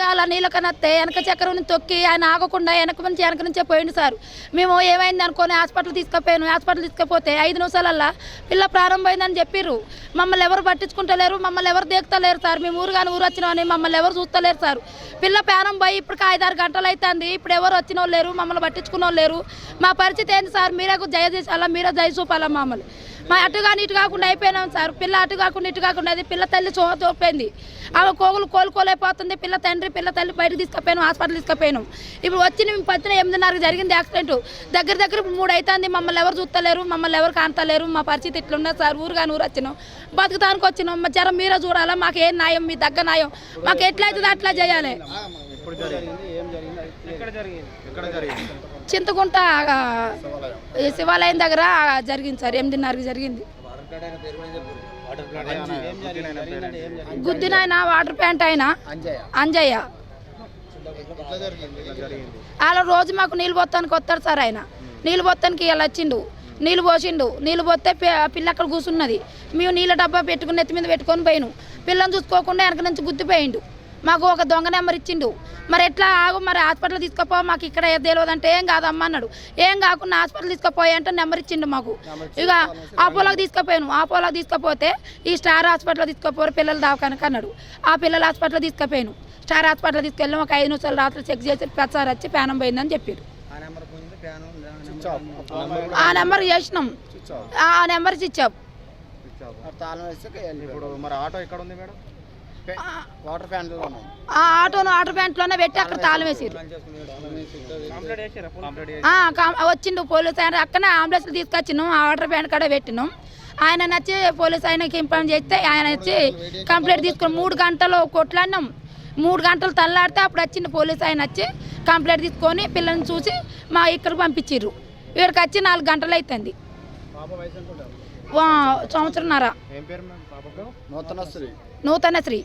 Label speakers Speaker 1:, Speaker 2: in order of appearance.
Speaker 1: అలా నీళ్ళ వెనక చక్రం తొక్కి ఆయన ఆగకుండా వెనక నుంచి వెనక నుంచే పోయింది సార్. మేము ఏమైంది అనుకొని హాస్పిటల్ తీసుకుపోయాను. హాస్పిటల్ తీసుకుపోతే ఐదు నిమిషాలల్లా పిల్ల ప్రారంభమైందని చెప్పిర్రు. మమ్మల్ని ఎవరు పట్టించుకుంటలేరు మమ్మల్ని ఎవరు దేకుతలేరు సార్. మేము ఊరు కానీ ఊరు వచ్చినామని మమ్మల్ని ఎవరు చూస్తలేరు సార్. పిల్ల ప్రారం పోయి ఇప్పటికి ఐదారు గంటలు అవుతుంది ఇప్పుడు ఎవరు వచ్చిన వాళ్ళు లేరు మమ్మల్ని పట్టించుకున్న వాళ్ళు లేరు. మా పరిస్థితి ఏంటి సార్? మీరే జయ చేసాలా మీరే జయ చూపాలా మమ్మల్ని? మా అటు కానీ ఇటు కాకుండా అయిపోయినాం సార్. పిల్ల అటు కాకుండా ఇటు కాకుండా అది పిల్ల తల్లి చో తోపోయింది ఆమె కోగులు కోలుకోలేకపోతుంది. పిల్ల తండ్రి పిల్ల తల్లి బయటకు తీసుకుపోయాను హాస్పిటల్ తీసుకుపోయాను. ఇప్పుడు వచ్చి మేము పచ్చిన ఎనిమిదిన్నరకు జరిగింది యాక్సిడెంట్. దగ్గర దగ్గర ఇప్పుడు మూడు అవుతుంది మమ్మల్ని ఎవరు చూస్తలేరు మమ్మల్ని ఎవరు కాంతలేరు. మా పరిస్థితి ఇట్లున్నా సార్. ఊరు కానీ ఊరు వచ్చినాం. బతుకుతానికి వచ్చినాం. మా జ్వరం మీరే చూడాలా? మాకు ఏం న్యాయం? మీ దగ్గర న్యాయం? మాకు ఎట్లయితుంది అట్లా చేయాలి.
Speaker 2: ఎక్కడ జరిగింది?
Speaker 1: చింతకుంట శివాలయం దగ్గర జరిగింది సార్ ఎనిమిదిన్నరకు జరిగింది. గుద్దినైనా వాటర్ ప్యాంట్ అయినా? అంజయ్య. అలా రోజు మాకు నీళ్ళు పోతానికి వస్తాడు సార్ ఆయన. నీళ్ళు పోతానికి ఇలా వచ్చిండు. నీళ్ళు పోసిండు. నీళ్ళు పోతే పిల్ల అక్కడ కూర్చున్నది మేము నీళ్ళ డబ్బా పెట్టుకుని నెత్తి మీద పెట్టుకొని పోయిను. పిల్లని చూసుకోకుండా వెనక నుంచి గుద్దిపోయిండు. మాకు ఒక దొంగ నెంబర్ ఇచ్చిండు. మరి ఎట్లా ఆగు మరి హాస్పిటల్ తీసుకుపో మాకు ఇక్కడ ఏది తెలియదు అంటే ఏం కాదమ్మా అన్నాడు. ఏం కాకుండా హాస్పిటల్ తీసుకుపోయి అంటే నెంబర్ ఇచ్చిండు మాకు. ఇక ఆపోలోకి తీసుకుపోయాను. ఆపోలోకి తీసుకుపోతే ఈ స్టార్ హాస్పిటల్ తీసుకుపోరు పిల్లలు దావకానికి అన్నాడు. ఆ పిల్లల హాస్పిటల్ తీసుకుపోయాను. స్టార్ హాస్పిటల్ తీసుకెళ్ళి ఒక ఐదు నిమిషాలు రాత్రి చెక్ చేసి ప్రతిసారి వచ్చి ప్యానం పోయిందని చెప్పారు ఆ నెంబర్ చేసినాం. ఆ నెంబర్ ఇచ్చాం
Speaker 2: ఇప్పుడు మరి ఆటో ఎక్కడ ఉంది మేడం?
Speaker 3: వాటర్
Speaker 1: ఆటోను ఆటో ప్యాంట్లోనే పెట్టి అక్కడ తాళం వేసారు వచ్చిండు పోలీస్ ఆయన. అక్కనే అంబులెన్స్ తీసుకొచ్చినాం ఆ వాటర్ ప్యాంట్ కాడ పెట్టినాం. ఆయన నచ్చి పోలీస్ ఆయనకి ఇన్ఫార్మ్ చేస్తే ఆయన వచ్చి కంప్లైంట్ తీసుకుని మూడు గంటలు కొట్లాడినాం. మూడు గంటలు తల్లాడితే అప్పుడు వచ్చింది పోలీస్ ఆయన వచ్చి కంప్లైంట్ తీసుకొని పిల్లల్ని చూసి మా ఇక్కడికి పంపించిర్రు. ఇక్కడికి వచ్చి నాలుగు గంటలు అవుతుంది సంవత్సరంన్నర.
Speaker 3: శ్రీ
Speaker 1: నూతన శ్రీ